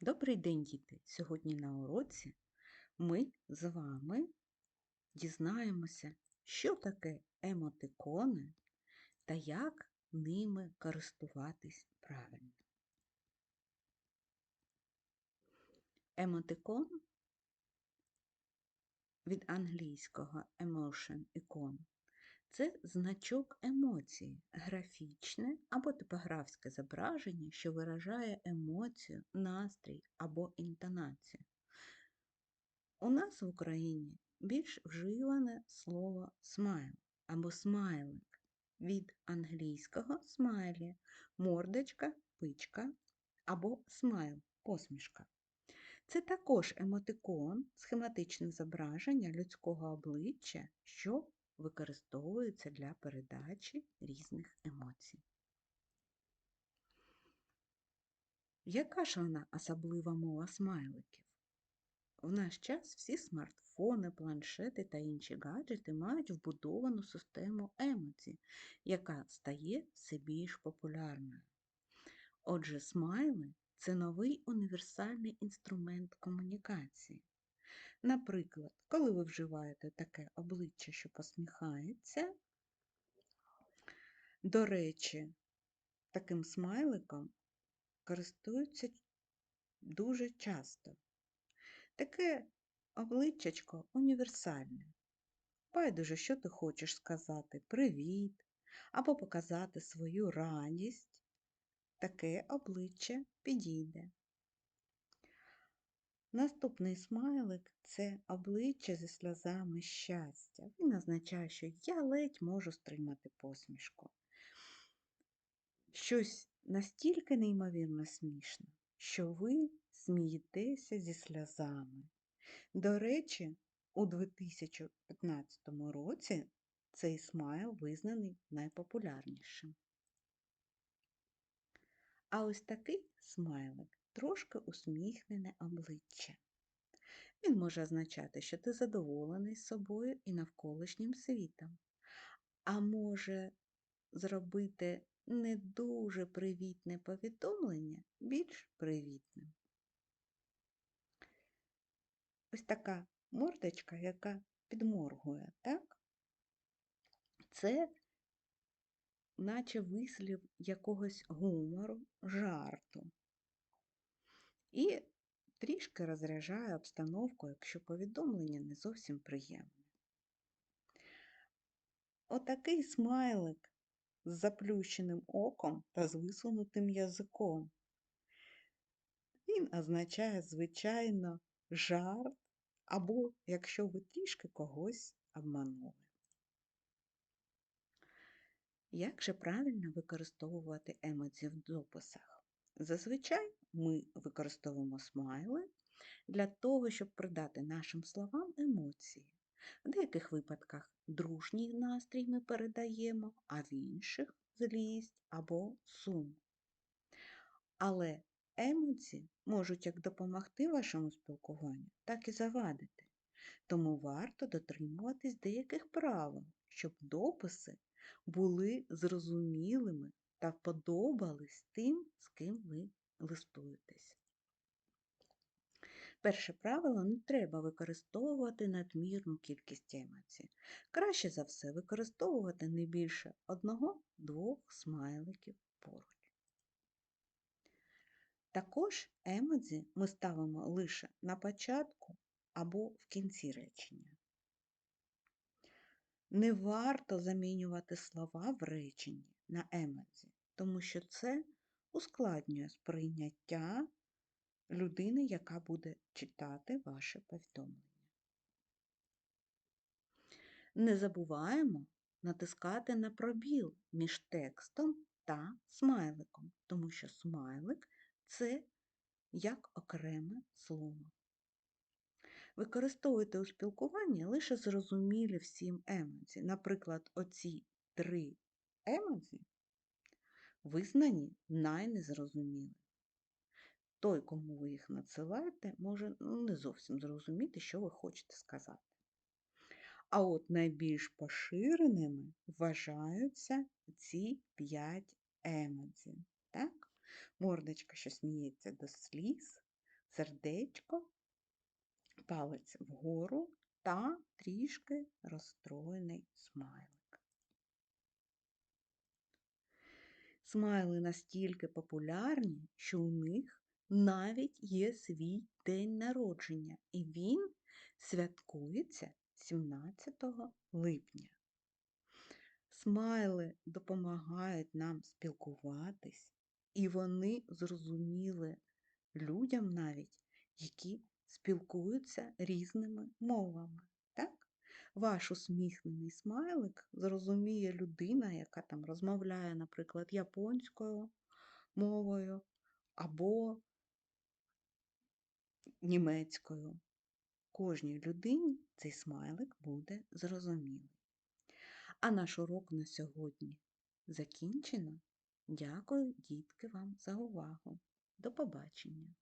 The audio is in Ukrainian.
Добрий день, діти! Сьогодні на уроці ми з вами дізнаємося, що таке емотикони та як ними користуватись правильно. Емотикон від англійського emotion icon це значок емоції, графічне або типографське зображення, що виражає емоцію, настрій або інтонацію. У нас в Україні більш вживане слово смайл або смайлик від англійського смайлі, мордочка, пичка або смайл посмішка. Це також емотикон, схематичне зображення людського обличчя, що використовується для передачі різних емоцій. Яка ж вона особлива мова смайликів? В наш час всі смартфони, планшети та інші гаджети мають вбудовану систему емоцій, яка стає все більш популярною. Отже, смайли це новий універсальний інструмент комунікації. Наприклад, коли ви вживаєте таке обличчя, що посміхається, до речі, таким смайликом користуються дуже часто. Таке обличчячко універсальне. Байдуже, що ти хочеш сказати привіт або показати свою радість, таке обличчя підійде. Наступний смайлик це обличчя зі сльозами щастя. Він означає, що я ледь можу стримати посмішку. Щось настільки неймовірно смішне, що ви смієтеся зі сльозами. До речі, у 2015 році цей смайл визнаний найпопулярнішим. А ось такий смайлик трошки усміхнене обличчя. Він може означати, що ти задоволений собою і навколишнім світом, а може зробити не дуже привітне повідомлення більш привітним. Ось така мордочка, яка підморгує, так? Це наче вислів якогось гумору, жарту і трішки розряджає обстановку, якщо повідомлення не зовсім приємне. Отакий смайлик з заплющеним оком та з висунутим язиком. Він означає, звичайно, жарт або якщо ви трішки когось обманули. Як же правильно використовувати емоції в дописах? Зазвичай ми використовуємо смайли для того, щоб придати нашим словам емоції. В деяких випадках дружній настрій ми передаємо, а в інших злість або сум. Але емоції можуть як допомогти вашому спілкуванню, так і завадити. Тому варто дотримуватись деяких правил, щоб дописи були зрозумілими та подобались тим, з ким ви листуєтесь. Перше правило не треба використовувати надмірну кількість емоцій. Краще за все використовувати не більше одного-двох смайликів поруч. Також емодзі ми ставимо лише на початку або в кінці речення. Не варто замінювати слова в реченні на емодзі, тому що це ускладнює сприйняття людини, яка буде читати ваше повідомлення. Не забуваємо натискати на пробіл між текстом та смайликом, тому що смайлик це як окреме слово. Використовуйте у спілкуванні лише зрозумілі всім емоції. Наприклад, оці три емоції визнані найнезрозумілі. Той, кому ви їх надсилаєте, може ну, не зовсім зрозуміти, що ви хочете сказати. А от найбільш поширеними вважаються ці п'ять емоцій. Так? Мордочка, що сміється до сліз, сердечко, палець вгору та трішки розстроєний смайлик. Смайли настільки популярні, що у них навіть є свій день народження, і він святкується 17 липня. Смайли допомагають нам спілкуватись, і вони зрозуміли людям навіть, які спілкуються різними мовами. Так? Ваш усміхнений смайлик зрозуміє людина, яка там розмовляє, наприклад, японською мовою або німецькою. Кожній людині цей смайлик буде зрозумілий. А наш урок на сьогодні закінчено. Дякую, дітки, вам за увагу. До побачення!